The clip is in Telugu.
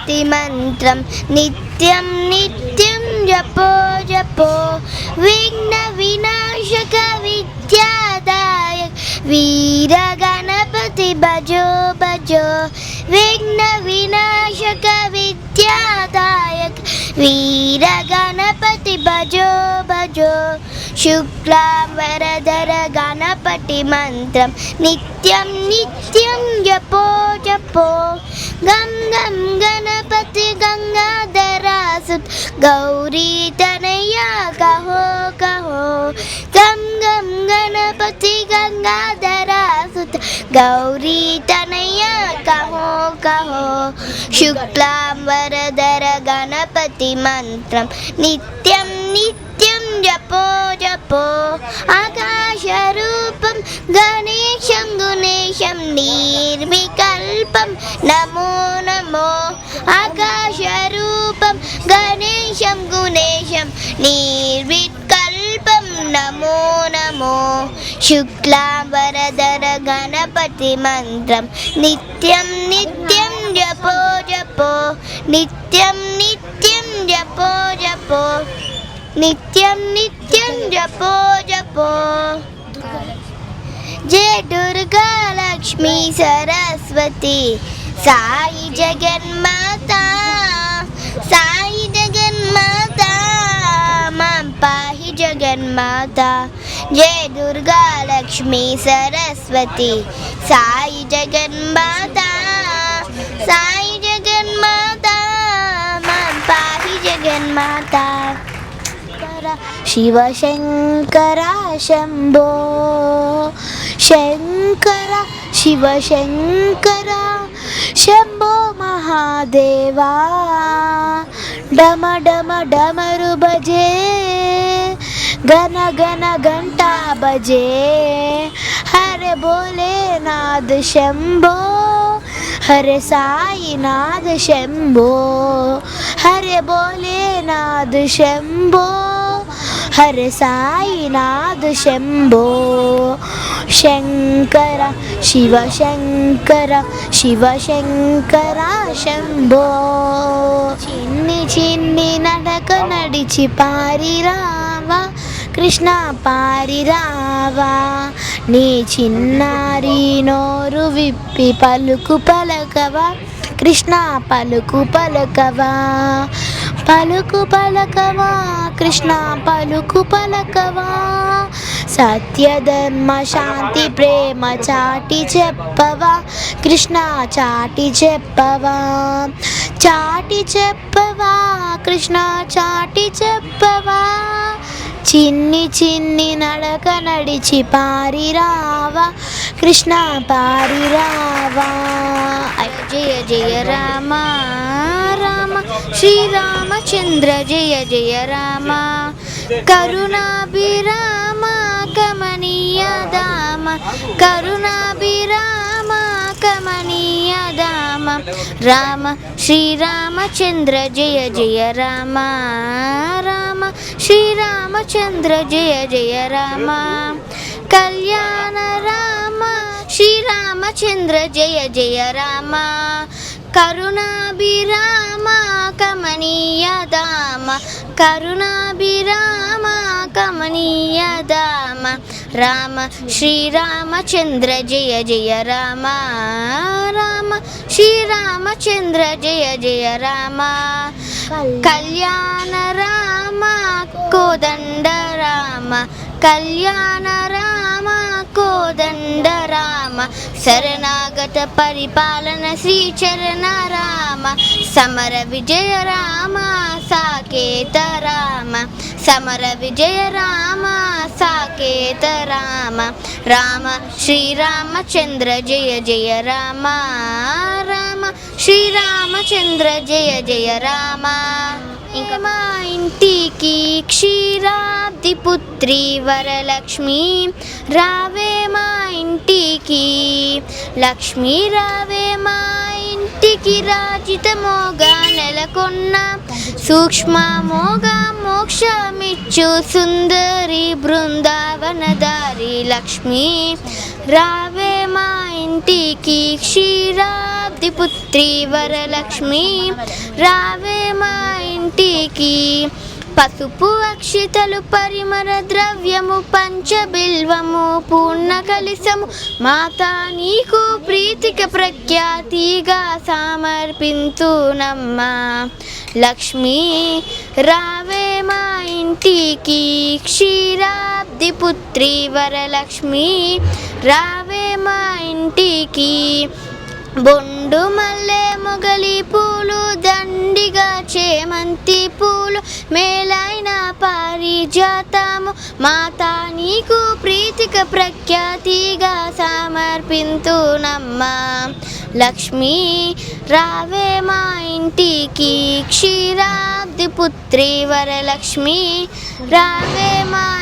గణపతి మంత్రం నిత్యం నిత్యం జపో జపో. విఘ్న వినాశక విద్యాదాయ వీర గణపతి భజో భజో. విఘ్న వినాశక విద్యాదాయక. వీర గణపతి భజో భజో. శుక్లాంబరధర గణపతి మంత్రం. నిత్యం నిత్యం జపో జపో. గం గం గణపతి గంగాధరాసుత్ గౌరీ తనయ్యా కహో కహో. గం గం గణపతి గంగాధరాసుత్ గౌరీ తనయ్యా కహో కహో. శుక్లాంబరధర గణపతి మంత్రం. నిత్యం నిత్యం జపో జపో. ఆకాశరూపం గణేశం గుణేశం నీ నిర్వికల్పం నమో నమో ఆకాశరూపం గణేశం గుణేశం నిర్వికల్పం నమో నమో శుక్లాంబరధర గణపతి మంత్రం నిత్యం నిత్యం జపో జపో నిత్యం నిత్యం జపో జపో నిత్యం నిత్యం జపో జపో జయ దుర్గా లక్ష్మి సరస్వతి. సాయి జగన్మాత సాయి జగన్మాత మాం పాహి జగన్మాత. జయ దుర్గా లక్ష్మి సరస్వతి. సాయి జగన్మాత సాయి జగన్మాత మాం పాహి జగన్మాత. శివ శంకర శంభో. శంకర శివ శంకర శంభో మహాదేవా. డమ డమ డమరు భజే గన గన గంటా బజే హరే భోలేనాథ్ శంభో హరే సాయినాథ్ శంభో. హరే భోలేనాథ్ శంభో హరే సాయినాథ్ శంభో. శంకర శివ శంకర శివ శంకర శంభో. చిన్ని చిన్ని నడక నడిచి పారిరావా కృష్ణ పారిరావా నీ చిన్నారి నోరు విప్పి పలుకు పలకవా కృష్ణ పలుకు పలకవా. పలుకు పలకవా కృష్ణ పలుకు పలకవా. సత్యధర్మ శాంతి ప్రేమ చాటి చెప్పవా? కృష్ణ చాటి చెప్పవా? చాటి చెప్పవా? కృష్ణ చాటి చెప్పవా? చిన్ని చిన్ని నడక నడిచి పారిరావా కృష్ణ పారిరావా జయ జయ రామ రామ. శ్రీరామచంద్ర జయ జయ రామ. కరుణాభిరామ కమనీయ దామ కరుణాభిరామ కమనీయ దామ రామ శ్రీరామచంద్ర జయ జయ రామ రామ శ్రీరామచంద్ర జయ జయ రామ. కళ్యాణ రామ శ్రీరామచంద్ర జయ జయ రామ. కరుణాభిరామ కమనీయ దామ కరుణాభిరామ కమనీయ దామ రామ శ్రీరామచంద్ర జయ జయ రామ రామ శ్రీరామచంద్ర జయ జయ రామ కళ్యాణ రామ కోదండ రామ కళ్యాణ రామ కో శరణాగత పరిపాలన శ్రీచరణ రామ సమర విజయ రామ సాకేత రామ సమర విజయ రామ సాకేత రామ రామ శ్రీరామచంద్ర జయ జయ రామ రామ శ్రీరామచంద్ర జయ జయ రామ మా ఇంటికి క్షీరాబ్ది పుత్రి వరలక్ష్మి రావే మా ఇంటికి. లక్ష్మి రావే మా ఇంటికి రాజితమోగా నెలకొన్న సూక్ష్మమోగా మోక్షమిచ్చు సుందరి బృందావనదారి లక్ష్మి. రావే మా ఇంటికి క్షీరాబ్ది పుత్రి వరలక్ష్మి. రావే మా ఇంటికి పసుపు అక్షితలు పరిమర ద్రవ్యము పంచబిల్వము పూర్ణ కలిసము మాతా నీకు ప్రీతిక ప్రఖ్యాతిగా సమర్పింతునమ్మా లక్ష్మి రావే మా ఇంటికి. క్షీరాబ్ది పుత్రి వరలక్ష్మి రావే మా ఇంటికి. బొండు మల్లె మొగలి పూలు దండ దండిగా చేమంతి పూలు మేలైన పారిజాతము. మాతా నీకు ప్రీతిక ప్రఖ్యాతిగా సమర్పింతునమ్మా. లక్ష్మి రావే మా ఇంటికి క్షీరాబ్ది పుత్రి వరలక్ష్మి. రావే మా